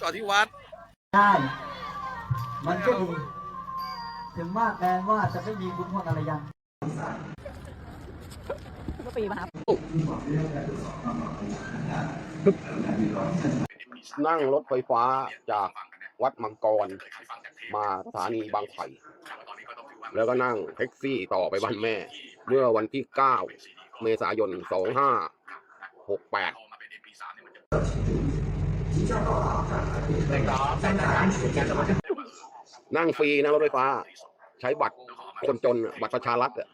จอดที่วัด ได้มันก็ดี ถึงมากแม้ว่าจะไม่มีคุณพลอะไรยังนั่งรถไฟฟ้าจากวัดมังกร มาสถานีบางไผ่แล้วก็นั่งแท็กซี่ต่อไปบ้านแม่ เมื่อวันที่ 9 เมษายน 2568 นั่งฟรีนะรถไฟฟ้า ใช้บัตรคนจนอะบัตรประชารัฐอะ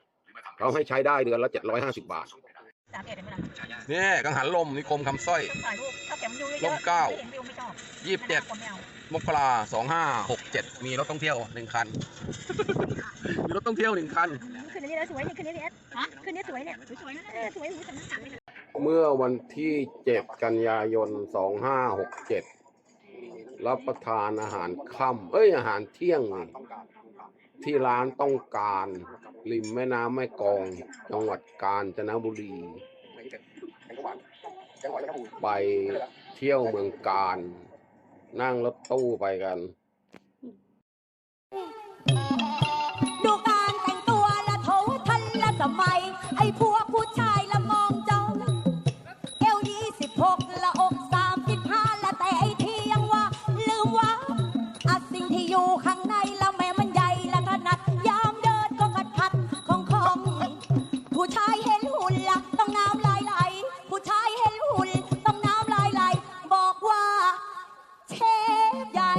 เขาให้ใช้ได้เดือนละ750บาทสามเอ็ดเห็นไหมล่ะเนี่ยกังหันลมนิคมคำสร้อยถ่ายรูปถ้าเก็บมันอยู่เยอะๆลมเก้าไม่เห็นวิวไม่ชอบยี่สิบเจ็ดคนไม่เอามกราสองห้าหกเจ็ดมีรถท่องเที่ยวหนึ่งคัน มีรถท่องเที่ยวหนึ่งคันคืนนี้แล้วสวยนี่คืนนี้พี่เอสฮะคืนนี้สวยเนี่ยสวยนะเออสวยหูแต่มันหนักเลย เมื่อวันที่ 7 กันยายน 2567 รับประทานอาหารค่ำเอ้ย อาหารเที่ยง ที่ร้านต้องการ ริมแม่น้ำแม่กอง จังหวัดกาญจนบุรี ไปเที่ยวเมืองการนั่งรถตู้ไปกัน ข้างในละแม่มันใหญ่ละถนัดยามเดินก็ขัดขัดของของผู้ชายเห็นหุ่นละต้องน้ำลายไหลผู้ชายเห็นหุ่นต้องน้ำลายไหลบอกว่าเชฟใหญ่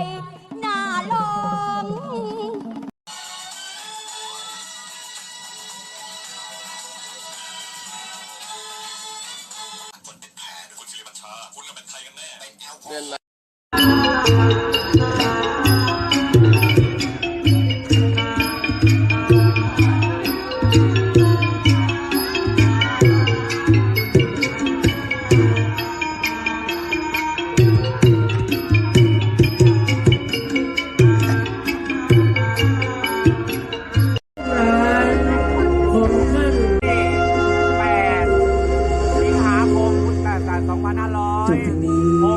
หน้าลองสิง 2560ม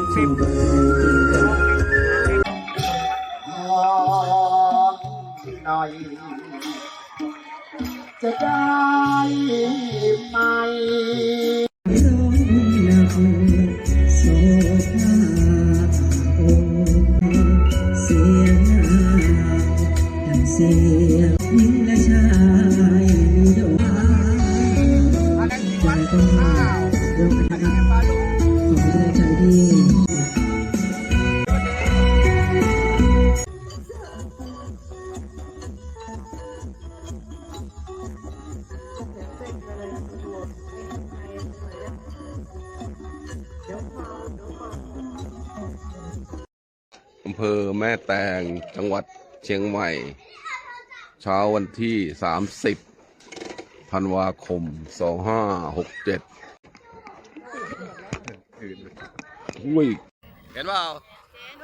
องหน่อย จะได้ไหมเสียงดังเสียงหญิงและชายมีดอกใจต้องรว ภอแม่แตงจังหวัดเชียงใหม่ เช้าวันที่ 30ธันวาคม 2567หุ้ยเห็นเปล่าบายบ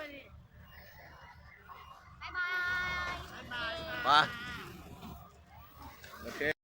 ายบายโอเค